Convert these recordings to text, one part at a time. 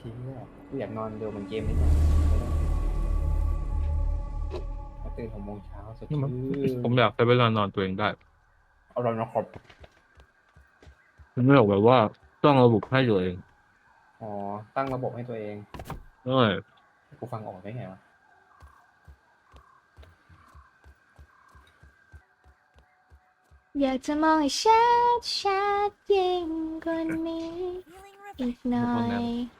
เชี่ยกูอยากนอนเร็วเหมือนเกมนี้จังมาตื่นหกโมงเช้าสดนี่ชื่มันนผมอยากใช้เวลานอนตัวเองได้ เอาเรานะครับไม่อยากแบบว่าต้องระบบให้ตัวเอง อ๋อ ตั้งระบบให้ตัวเองเอ้ยกูฟังออกได้ไงวะอยากจะมองให้ชัดชัดยิ่งกว่านี้ Feeling อีกหน่อย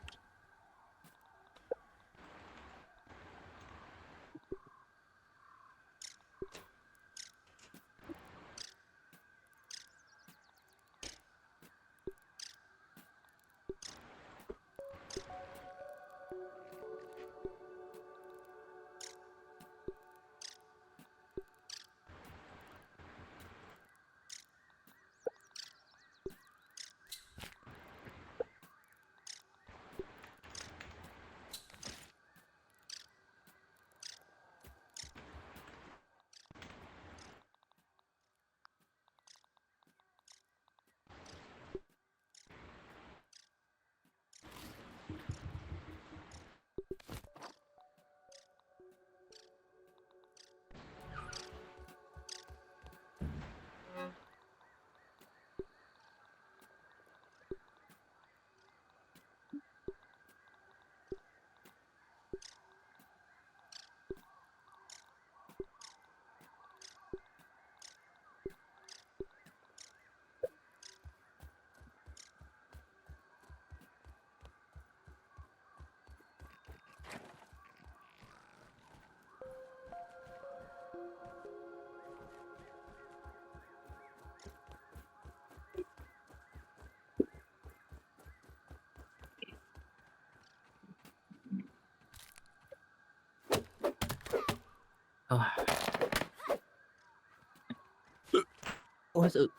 โอ้ยสึก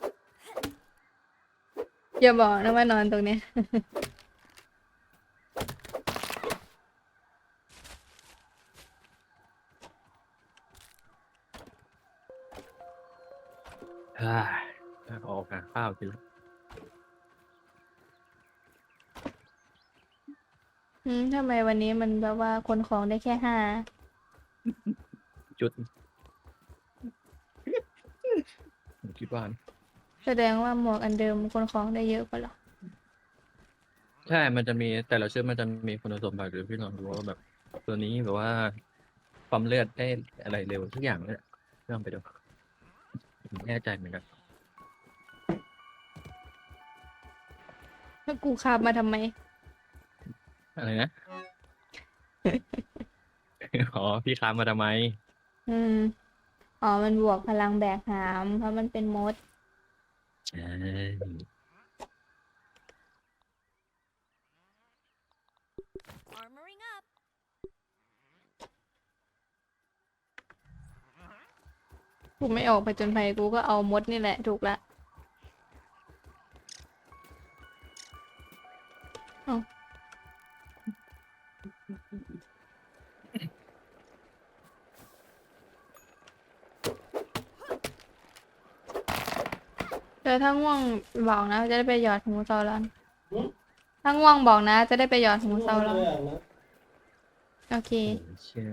อย่าบอกนะว่านอนตรงเนี้ย เฮ้ยออกหาข้าวกินแล้วอืมทำไมวันนี้มันแบบว่าคนของได้แค่ห้า จุดผมคิดว่านะแสดงว่าหมวกอันเดิมคนของได้เยอะกว่าเหรอใช่ มันจะมีแต่ละชื่อมันจะมีคุณสมบัติหรือพี่ลองดูว่าแบบ ตัวนี้แบบว่าความเลือดได้อะไรเร็วทุกอย่างเลยอะเรื่องไปดูผมไม่แน่ใจเหมือนกันถ้ากูขับมาทำไม อะไรนะ อ๋อพี่ค้ามาทำไม อืม อ๋อ มันบวกพลังแบกหาม เพราะมันเป็นมด ใช่ Armoring up. กูไม่ออกไปจนภัยกูก็เอามดนี่แหละ ถูกละ เดี๋ยวถ้าง่วงบอกนะ จะได้ไปหยอดหูเซาลันถ้าง่วงบอกนะ จะได้ไปหยอดหูเซาลันโอเคโอ้ยเชื่อ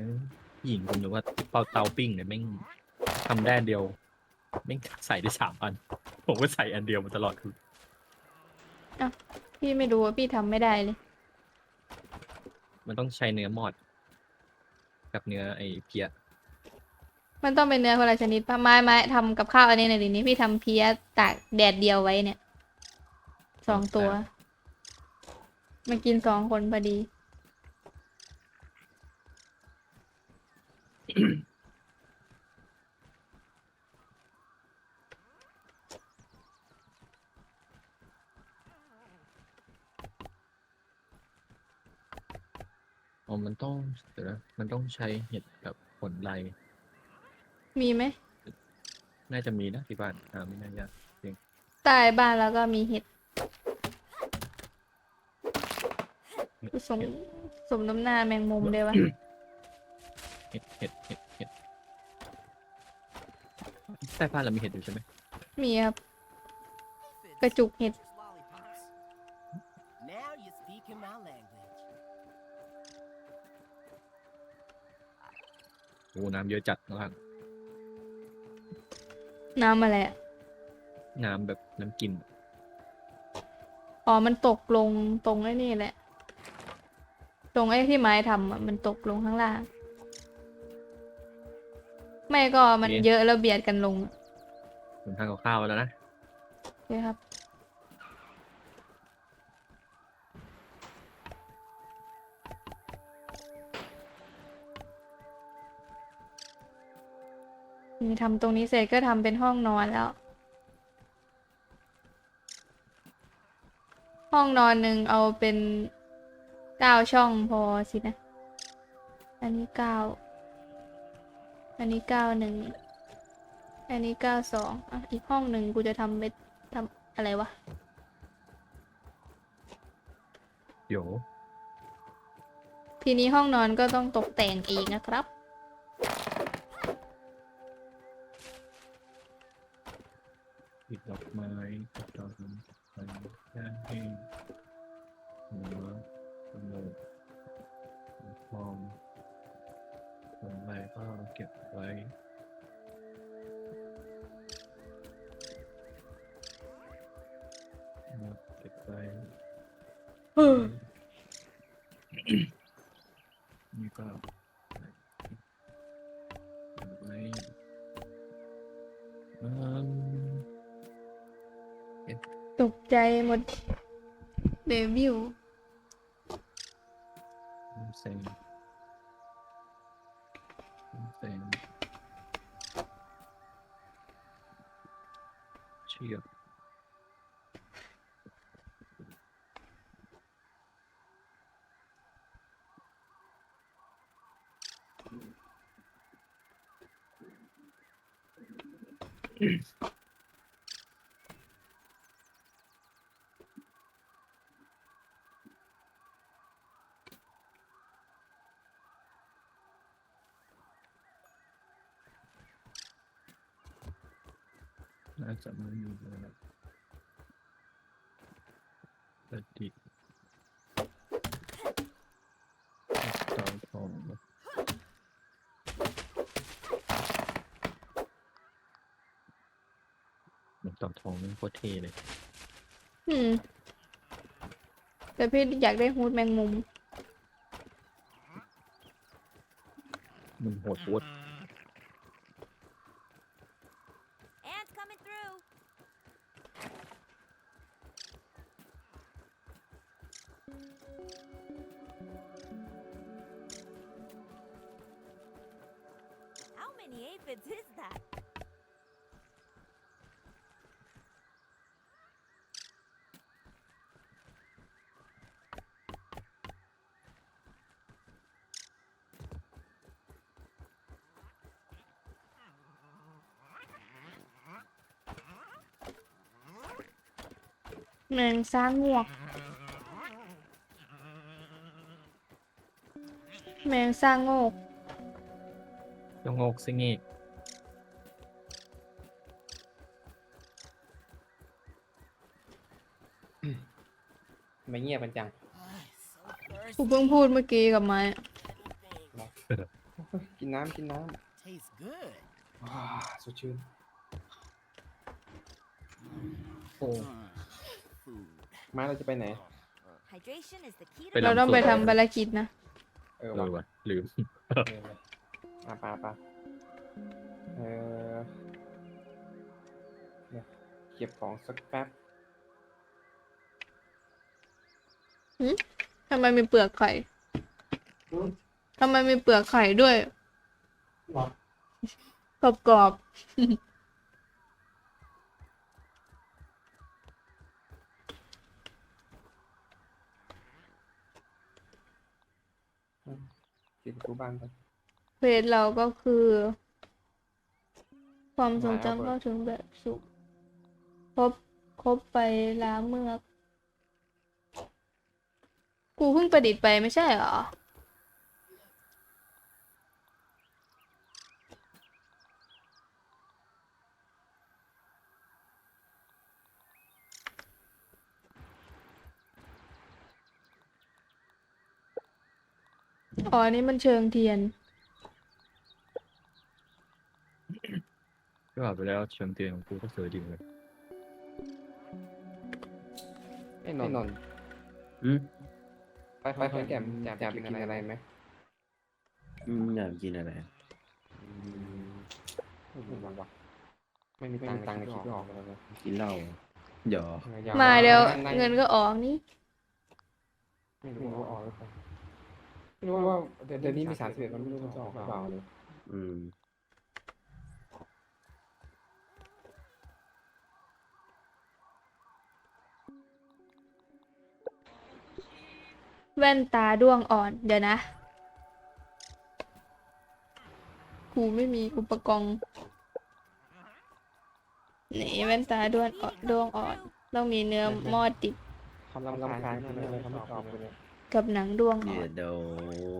หญิงผมนึกว่าเปาเตาปิ้งเนี่ยแม่งทำได้อันเดียวแม่งใส่ได้สามอัน ผมก็ใส่อันเดียวมาตลอดคือพี่ไม่รู้ว่าพี่ทำไม่ได้เลย มันต้องใช้เนื้อมอด กับเนื้อไอ้เพีย มันต้องเป็นเนื้อคนละชนิดปะไม้ไม้ทำกับข้าวอันนี้ในอยดินี้พี่ทำเพี้ยตากแดดเดียวไว้เนี่ยสองตัว มากินสองคนพอดี อ๋อมันต้องเดี๋ยวนะมันต้องใช้เห็ดกับผลไร มีไหมน่าจะมีนะที่บ้านอ่าไม่น่ายากใต้บ้านแล้วก็มีเห็ดสมสมน้ำหน้าแมงมุมเลยวะเห็ดเห็ดเห็ดเห็ดใต้บ้านเรามีเห็ดอยู่ใช่ไหมมีครับกระจุกเห็ด Now you're speaking my language. โอ้น้ำเยอะจัดข้างล่าง น้ำอะไรอะน้ำแบบน้ำกินอ๋อ มันตกลงตรงไอ้นี่แหละ ตรงไอ้ที่ไม้ทำอะมันตกลงข้างล่าง ไม่ก็มันโอเคเยอะแล้วเบียดกันลงอะผมทานกับข้าวไว้แล้วนะโอเคครับ นี่ทำตรงนี้เสร็จก็ทำเป็นห้องนอนแล้ว ห้องนอนหนึ่งเอาเป็นเก้าช่องพอสินะ อันนี้เก้า อันนี้เก้าหนึ่ง อันนี้เก้าสองอะอีกห้องหนึ่งกูจะทำเป็นทำอะไรวะเดี๋ยวทีนี้ห้องนอนก็ต้องตกแต่งเองนะครับ ตกใจหมดเดวิล เซ็งเซ็งเชือก น่าจะไม่อยู่แล้วปฏิตอนทองมันตอนทองนี่โคตรเท่เลยอืมแต่พี่อยากได้ฮูดแมงมุม มันโหดโหด Ants แมงสร้างงวกแมงสร้างโงกต้องงกซิงี้ไม่เงียบกันจัง so กู thirsty. เพิ่งพูดเมื่อกี้กับไม้ Anything โอ้ยกินน้ำกินน้ tastes good. ำว้าสดชื่นโอ้ Food. มาเราจะไปไหน Hydration is the key to ไปเราลำต้องไปสดทำภารกิจนะ เออเอว่ะอว่ะลืม เออเลยมาปาปาเออเนี่ยเก็บของสักแป๊บ ทำไมมีเปลือกไข่ทำไมมีเปลือกไข่ด้วยกรอบกรอบ กินกูบ้านไปๆเฟสเราก็คือ ความทรงจำเปิดเข้าถึงแบบสุขครบครบไปล้าเมือก กูเพิ่งประดิษฐ์ไปไม่ใช่เหรอ อ๋ออันนี้มันเชิงเทียน ก็บอกไปแล้วเชิงเตียงของกูก็สวยดีเลยไอ้นนท์อืมไปไปไปแกมอยากอยากกินอะไรไหมอืมอยากกินอะไรไม่มีวะไม่มีตังค์ตังค์ในคิดไม่ออกเลยนะกินเหล้าหยอมาเดี๋ยวนั่เงินก็ออกนี่ ไม่รู้ว่าออกหรือเปล่า ไม่รู้ว่าเดือนเดือนนี้มีสามสิบเอ็ดมันไม่รู้มันจะออกหรือเปล่าเลยอืม แว่นตาด้วงอ่อน เดี๋ยวนะ กูไม่มีอุปกรณ์นี่แว่นตาด้วงอ่อนด้วงอ่อน ต้องมีเนื้อหมอดดิบคำรำคาญมากเลยเขาไม่ตอบเลย กับหนังด้วงอ่เดี๋อยวนเดี๋ยว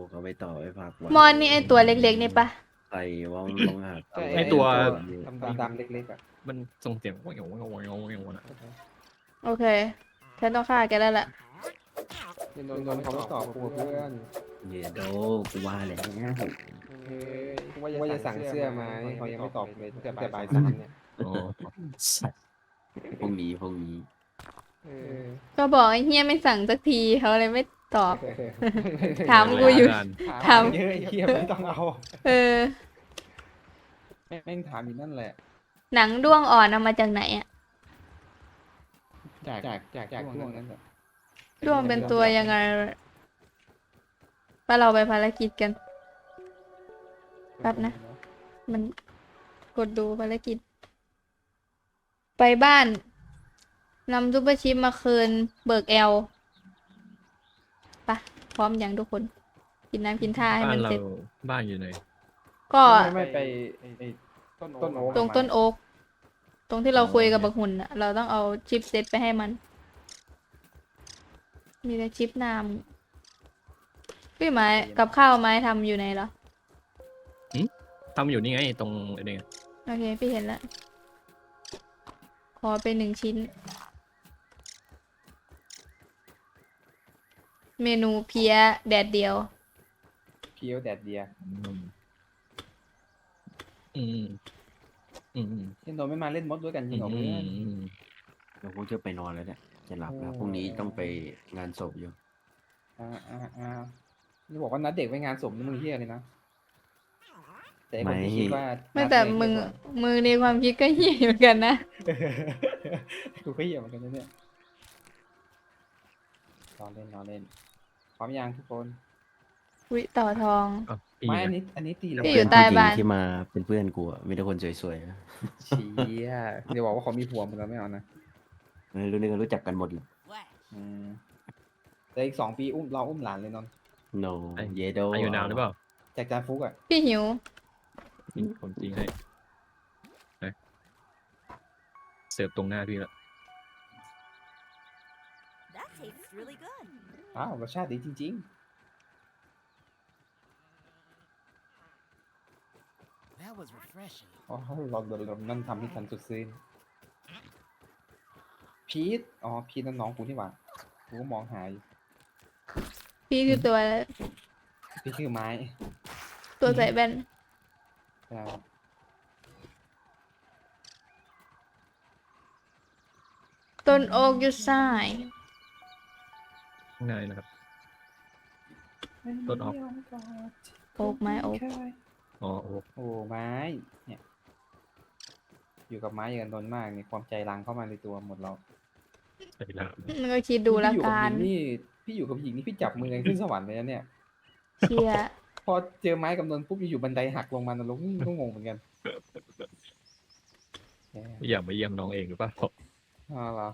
เขาไปต่อไปฝากไว้มอนนี่ไอตัวเล็กๆนี่ปะใครว่างลองหาไอตัวดำดำๆเล็กๆอะมันส่งเสียงว่างว่างว่างว่างว่างว่างนะโอเคฉันต้องฆ่าแกแล้วล่ะโดนโดนเขาไม่ตอบกูเพื่อนเดี๋ยวเดี๋ยวกูว่าแล้วเฮ้ยว่าจะสั่งเสื้อมานี่เขายังไม่ตอบเลยแต่บ่ายสามเนี่ยอ๋อสัตว์พวกนี้พวกนี้ เออก็บอกไอ้เฮียไม่สั่งสักทีเขาเลยไม่ ตอบ ถามกูอยู่ ถาม เยอะไอ้เหี้ยไม่ต้องเอาเออ แม่งถามอยู่นั่นแหละ หนังด้วงอ่อนเอามาจากไหนอะจากจากจากจากช่วงนั้นแหละด้วงเป็นตัวยังไงว่าเราไปภารกิจกัน แป๊บนะ มันกดดูภารกิจ ไปบ้านนำซุปเปอร์ชิปมาคืนเบิกแอล ปะพร้อมอย่างทุกคน กินน้ำกินท่าให้บ้ามันนเราเสร็จ บ้านอยู่ไหนก็ไม่ไม่ไปไอ้ต้นต้นโอ๊กตรงต้นโอ๊กตรงที่เราคุยกับบักหุ่นน่ะเราต้องเอาชิปเซตไปให้มัน มีแต่ชิปนามพี่ไม้กับข้าวไม้ทำอยู่ไหนเหรอ ทำอยู่นี่ไงตรงไอ้นี่โอเค พี่เห็นแล้ว ขอเป็นหนึ่งชิ้น เมนูเพี้ยแดดเดียว เพียวแดดเดียอืมอืมอืมอืมเช่นโดนไม่มาเล่นมดด้วยกันจริงเหรออืเพื่อนมอืมเดี๋ยวกูจะไปนอนแล้วเนี่ยจะหลับแล้วพรุ่งนี้ต้องไปงานศพอยู่อ่าอ่าอ่านี่บอกว่านัดเด็กไว้งานศพนี่มึงเฮี้ยเลยนะแต่ไอ้คนที่คิดว่าไม่แต่มึงมือในความคิดก็เหี้ยเหมือนกันนะ กูก็เหี้ยเหมือนกันนะเนี่ยรอเล่นรอเล่น พร้อมยังทุกคน วิต่อทองอะพี่ไม่นะอันนี้อันนี้ตีเลยพี่อยู่เพื่นใต้ผู้หญิงบ้าน ที่มาเป็นเพื่อนกูอะมีแต่คนสวยๆนะเชี่ยเดี๋ยวบอกว่าเขามีผัวหมดแล้วไม่เอานะเออรู้นี่ก็รู้จักกันหมดเลย Flash. อืมแต่อีกสองปีอุ้มเราอุ้มหลานเลยนนท์โนเยโดอายุนาวหรือเปล่าจากจานฟุกอะพี่หิวมีคนจริงให้ไหนเสิร์ฟตรงหน้าพี่แล้ว That tastes really good. อ้าวรสชาติดีจริง That was refreshing. ๆอ๋อเราเราเรานั่นทำให้ฉันสุดซึ้งพีทอ๋อพีทนั่นน้องกูนี่หว่ากูก็มองหาอยู่พี่คือตัวพี่ชื่อไม้ตัวใส่แว่นใช่ต้นโอ๊กอยู่ซ้าย ข้างในนะครับต้นออก โอ๊กไม้โอ๊ก อ๋อโอ้โอ้ไม้ เนี่ย อยู่กับไม้เยินนนท์มากเนี่ยความใจรังเข้ามาในตัวหมดเราใช่แล้วมันก็คิดดูละพี่อยู่กับกัหนญิงนี่พี่อยู่กับหญิงนี่พี่จับมือกันขึ้นสวรรค์เลยนะเนี่ย เชียพอเจอไม้กับนนท์ปุ๊บอยู่ๆบันไดหักลงมานรกนี่ก็งงเหมือนกันแหมอยากมาเยี่ยมน้องเองหรือเปล่าอ๋อเหรอ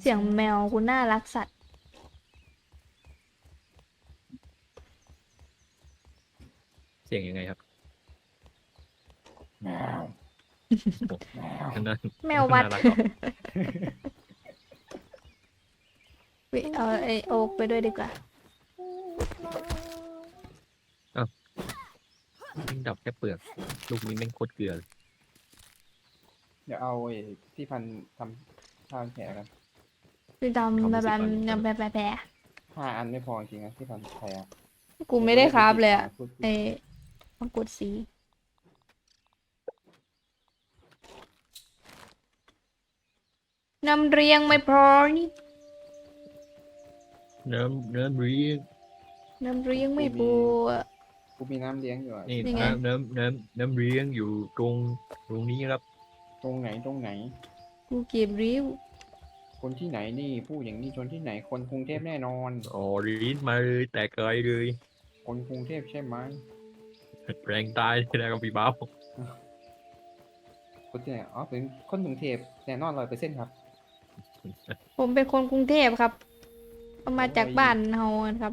เสียงแมวกูน่ารักสัตว์เสียงยังไงครับแมวแมวอันนั้นแมววัดน่ารักเหรอวิเอาไอโอ๊กไปด้วยดีกว่า แม่งดับแค่เปลือก ลูกนี้แม่งโคตรเกลือเลยเดี๋ยวเอาไอ้ที่พันทำ ข้าวแขนกันพี่ดำแบบแบบแบบแบบแบบห้าอันไม่พอจริงนะที่พันไทยอะกูไม่ได้คราฟเลยอะพูดผิดไอ้มังกรสีนำเรียงไม่พอนี่เนื้อเนื้อบีนำเรียงไม่พออะกูมีน้ำเลี้ยงอยู่อะนี่นี่ไงน้ำน้ำน้ำน้ำเลี้ยงอยู่ตรงตรงนี้ครับ ตรงไหนตรงไหน กูเก็บริ้วคนที่ไหนนี่พูดอย่างนี้ชนที่ไหนคนกรุงเทพแน่นอน อ๋อรีดมาเลยแต่ไกลเลยคนกรุงเทพใช่ไหมแรงตายที่ไหนกับพี่บ้าวคนที่ไหนอ๋อเป็นคนกรุงเทพแน่นอนร้อยเปอร์เซ็นต์ครับผมเป็นคนกรุงเทพครับเอามาจากบ้านเฮาครับ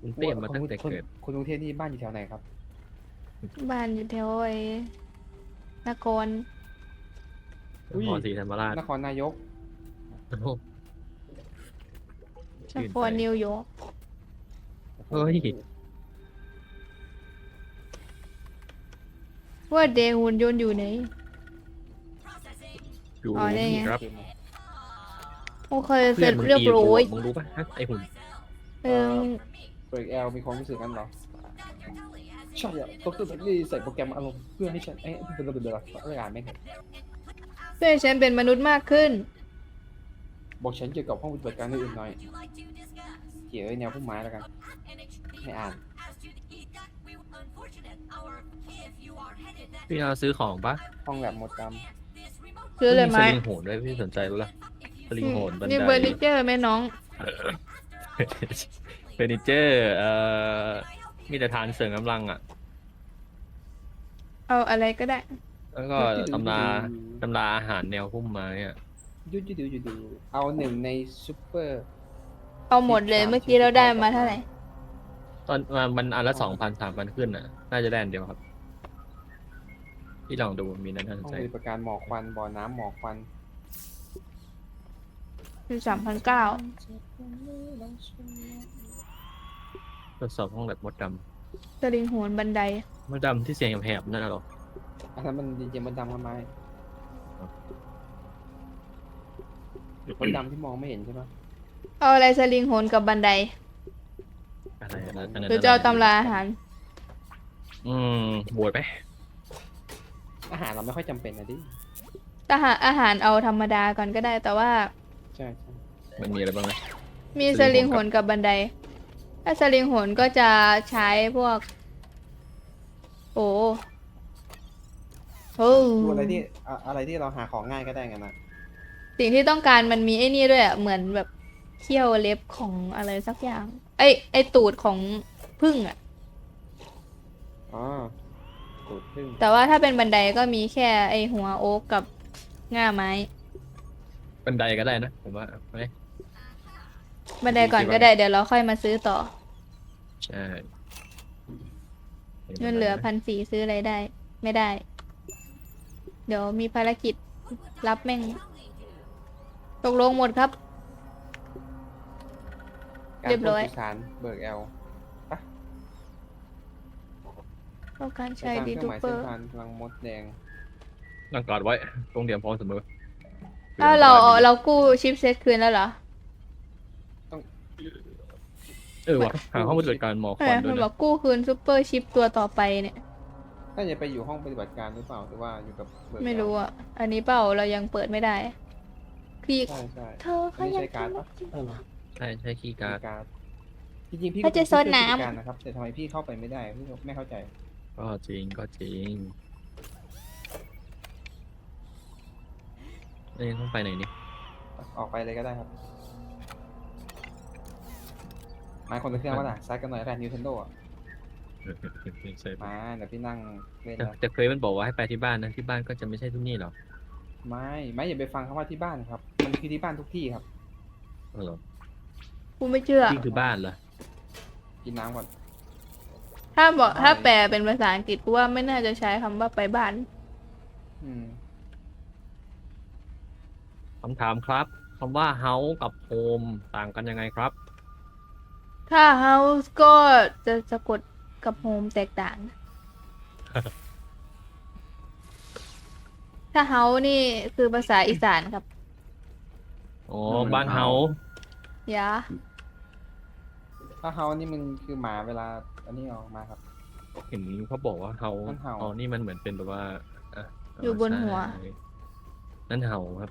คุณเต้มมาตั้งแต่คนเกิดคนกรุงเทพนี่บ้านอยู่แถวไหนครับ บ้านอยู่แถวไอ้นคร อุ้ย นครศรีธรรมราชนครนายก โอ้โหนชื่นครใจนิวยอร์กเฮ้ย ว่าเดหุ่นยนต์อยู่ไหน อยู่อ๋อนี่ไงนี่ครับโอเคเสร็จเรียบร้อยมึงรู้ปะฮะไอหุ่นเออเปิดแอลมีความรู้สึกกันเหรอใช่อะดรแบตลี่ใส่โปรแกรมอารมณ์เพื่อให้ฉันเอ๊ะเบลอเบลอเบลอเรื่องอ่านไม่เห็น เพื่อให้ฉันเป็นมนุษย์มากขึ้น บอกฉันเกี่ยวกับห้องปฏิบัติการอื่นๆหน่อยเกี่ยวไอ้แนวพุ่มไม้แล้วกัน ไม่อ่าน พี่เราซื้อของปะห้องแลบหมดดซื้อเลยไหม สลิงโหนด้วยพี่สนใจรู้ละสลิงโหนบันไดนี่เบอร์นิเจอร์ไหมน้อง เฟอร์นิเจอร์เอ่อมีแต่ฐานเสริมกำลังอะ เอาอะไรก็ได้ำ แล้วก็ตำราตำราอาหารแนวพุ่มไม้อะยูยูดูยูดูเอาหนึ่งในซูเปอร์ เอาหมดเลยเมื่อกี้เราได้มาเท่าไหร่ ตอนมันมันอันละสองพันสามพันขึ้นอะ น่าจะได้อันเดียวครับ พี่ลองดูมีนั้นน่าสห้นองใจปฏิบัติการหมอกควันบ่อน้ำหมอกควันคือสามพันเก้าทดสอบห้องแบบมดดสลิงโหนบันไดำมดดำที่เสียงแหบๆนั่นน่ะเหรอ อันนั้นมันจริงๆมันดำทำไมมันดำที่มองไม่เห็นใช่ไหมเอาอะไรสลิงโหนกับบันไดอะไรอันนั้นอันนั้นหรือจะเอาตำราอาหาร อืมบวชไหมอาหารเราไม่ค่อยจำเป็นนะดิ อาหารอาหารเอาธรรมดาก่อนก็ได้ แต่ว่าใช่ใช่มันมีอะไรบ้างไหม มีสสลิลิงงโหโหนนกับบันได ถ้าสลิงโหนก็จะใช้พวก โอ้ โอ้ดูอะไรที่อะอะไรที่เราหาของง่ายก็ได้กันนะสิ่งที่ต้องการมันมีไอ้นี่ด้วยอะเหมือนแบบเขี้ยวเล็บของอะไรสักอย่าง ไอ้ไอ้ตูดของพึ่งอะอ๋อตูดพึ่งแต่ว่าถ้าเป็นบันไดก็มีแค่ไอ้หัวโอ๊กกับง่าไม้ บันไดก็ได้นะผมว่าไหมบันไดก่อนก็ได้เดี๋ยวเราค่อยมาซื้อต่อ ใช่เงินเหลือพันสี่ซื้ออะไรได้ ไม่ได้ เดี๋ยวมีภารกิจรับแม่ง ตกลงหมดครับการเรียบร้อยปล้นสุสานเบิกแอลต้องการไปใช้สร้างเคดีรื่องทูหมายเปอเส้นร์ทางพลังมดแดงตั้งการดไว้ต้องเตรียมพร้อมเสมออ้าวเราเรากู้ชิปเซตคืนแล้วเหรอเออว่ะหาห้องปฏิบัติการหมอคเอวัอนด้วมัยนบอนะกกู้คืนซูเปอร์ชิปตัวต่อไปเนี่ย น่าจะไปอยู่ห้องปฏิบัติการหรือเปล่าหรือว่าอยู่กับเบิกไม่รู้อะ อันนี้เปล่าเรายังเปิดไม่ได้พี่ใช่ใช่เธออัเขานนี้ยังใช้การ์ดปะใช่ใช่คีย์การ์ดการ์ดจริงๆพี่เขาจะก็ซดน้ำผู้จัดการนะครับแต่ทำไมพี่เข้าไปไม่ได้พี่ไม่เข้าใจก็จริงก็จริงเอ้ยต้องไปไหนนี่ออกไปเลยก็ได้ครับมาคนละเครื่องว่าล่ะซัดกันหน่อยแรนนิวเทนโดอะ ใช่มาเดี๋ยวพี่นั่งเล่นแต่นะแต่เคยมันบอกว่าให้ไปที่บ้านนะที่บ้านก็จะไม่ใช่ที่นี่หรอกไม่ไม่อย่าไปฟังคำว่าที่บ้านครับ มันคือที่บ้านทุกที่ครับ เออเหรอกูไม่เชื่อ ที่คือบ้านเหรอกินน้ำก่อน ถ้าบอกใช่ถ้าแปลเป็นภาษาอังกฤษกูว่าไม่น่าจะใช้คำว่าไปบ้าน อืมคำถามครับคำว่า house กับ home ต่างกันยังไงครับ ถ้า house ก็จะสะกด กับ home แตกต่าง ถ้า house นี่คือภาษาอีสานครับอ๋อนั่นมันบ้าน house house อย่าถ้าเฮานี่มันคือหมาเวลา อันนี้ออกมาครับ เห็นเขาบอกว่าเฮามันเห่า อ๋อนี่มันเหมือนเป็นแบบว่าอะอยู่บนหัวใช่นั่นเห่าครับ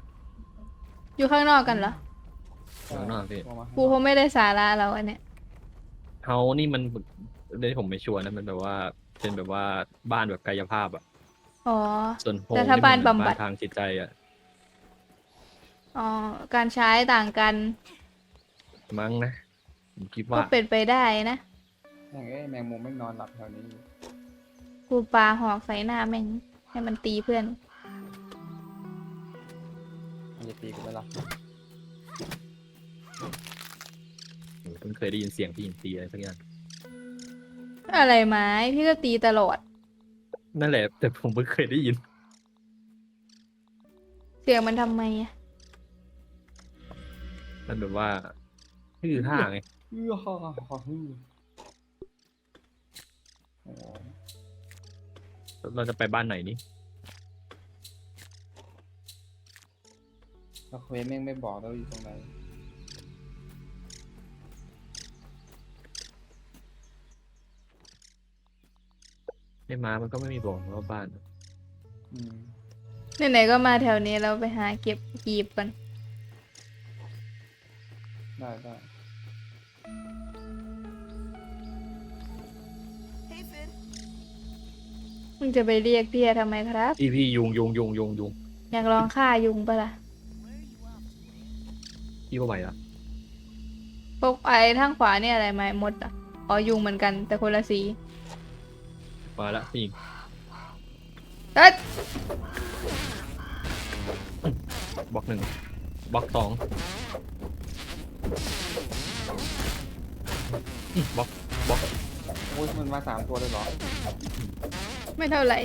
อยู่ข้างนอกกันเหรอข้างนอกพี่เามากูคงไม่ได้สาระแล้วอันเนี้ยเฮานี่มัน เดี๋ยวผมไม่ชัวร์นะมันแบบว่าเป็นแบบว่าบ้านแบบกายภาพอะ อ๋อ ส่วนโฮมแต่ถ้านี่มับ้านเหมือบำบัดทางจิตใจอะอ๋อ การใช้ต่างกันมั้งนะผมคิดก็ว่าเป็นไปได้นะแม่งเอ้ยแมงมุมไม่งนอนหลับแถวนี้กูปาหอกใส่หน้าแม่ง ให้มันตีเพื่อน มันจะตีกูไหมล่ะผมเพิ่งเคยได้ยินเสียงพี่หญิงตีอะไรสักอย่าง อะไรไม้พี่ก็ตีตลอด นั่นแหละ แต่ผมเพิ่งเคยได้ยิน เสียงมันทำไมอะมันแบบว่าฮือท่าไงเอื้อฮ่าฮ่าฮือโอ้โหเราจะไปบ้านไหนนี่แล้วเควสแม่งไม่บอกเราอยู่ตรงไหน อ้ม้ามันก็ไม่มีบอกว่าบ้านอืมไหนๆก็มาแถวนี้เราไปหาเก็บกีบกันได้ได้ Hey, Finn. มึงจะไปเรียกเตี้ยทำไมครับ พี่พี่ยุงยุงยุงยุงยุงอยากลองฆ่ายุงปะล่ะพี่ว่าไหวอะพวกไอ้ทางขวาเนี่ยอะไรไหมมดอะอ๋อยุงเหมือนกันแต่คนละสี มาละพี่หญิงเอ๊ะบล็อกหนึ่งบล็อกสองอืมบล็อกบล็อกโอ้ยมันมาสามตัวเลยเหรอไม่เท่าไหร่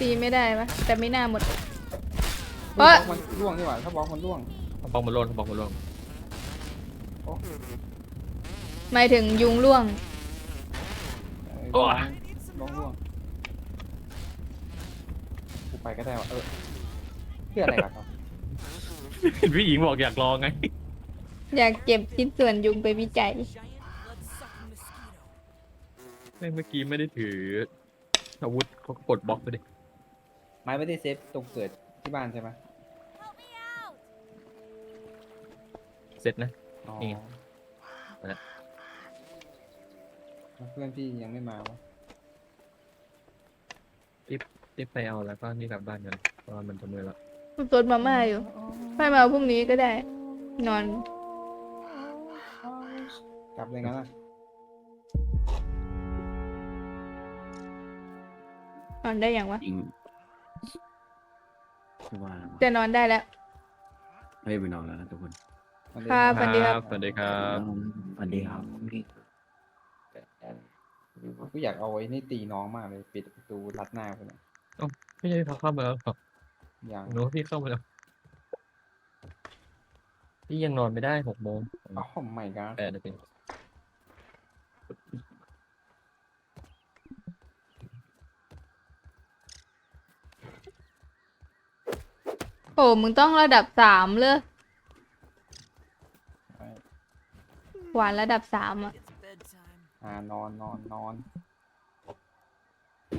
ตีไม่ได้ปะแต่ไม่น่าหมด เฮ้ยเอ้ยบล็อกมันร่วงนี่หว่าถ้าบล็อกมันร่วง บล็อกมาล่นบล็อกมาล่น หมายถึงยุงร่วงเอ้ยบล็อกร่วงกูไปก็ได้วะเออเพื่ออะไรล่ะครับเห็นพี่หญิงบอกอยากลองไง อยากเก็บชิ้นส่วนยุงไปวิจัยแม่งเมื่อกี้ไม่ได้ถือ อาวุธเขากดบล็อกไปดิไม้ไม่ได้เซฟตรงเกิดที่บ้านใช่ไหม Help me out. เสร็จนะ อ๋อนี่ไงมาละแล้ว เพื่อนพี่ยังไม่มาวะรีบไปเอาแล้วก็นี่กลับบ้านกันเพราะว่ามันจะมือแล้วสดมาม่าอยู่ไม่มาเอาพรุ่งนี้ก็ได้ นอนกลับเลยงั้นล่ะนอนได้อย่างวะจริงคือว่าจะนอนได้แล้วไม่ไปนอนแล้วนะทุกคนวันครับ สวัสดีครับ สวัสดีครับ สวัสดีครับ กูอยากเอาไอ้นี่ตีน้องมากเลยปิดประตูรัดหน้าไปเลยไม่ใช่เขาเข้ามาแล้วหรออย่างหนูว่าพี่เข้ามาแล้ว พี่ยังนอนไม่ได้หกโมงอ๋อไม่กันแปดนาทีโอ้มึงต้องระดับสามเลยหวานระดับสามอะ It's bedtime. อ่านอนนอนนอน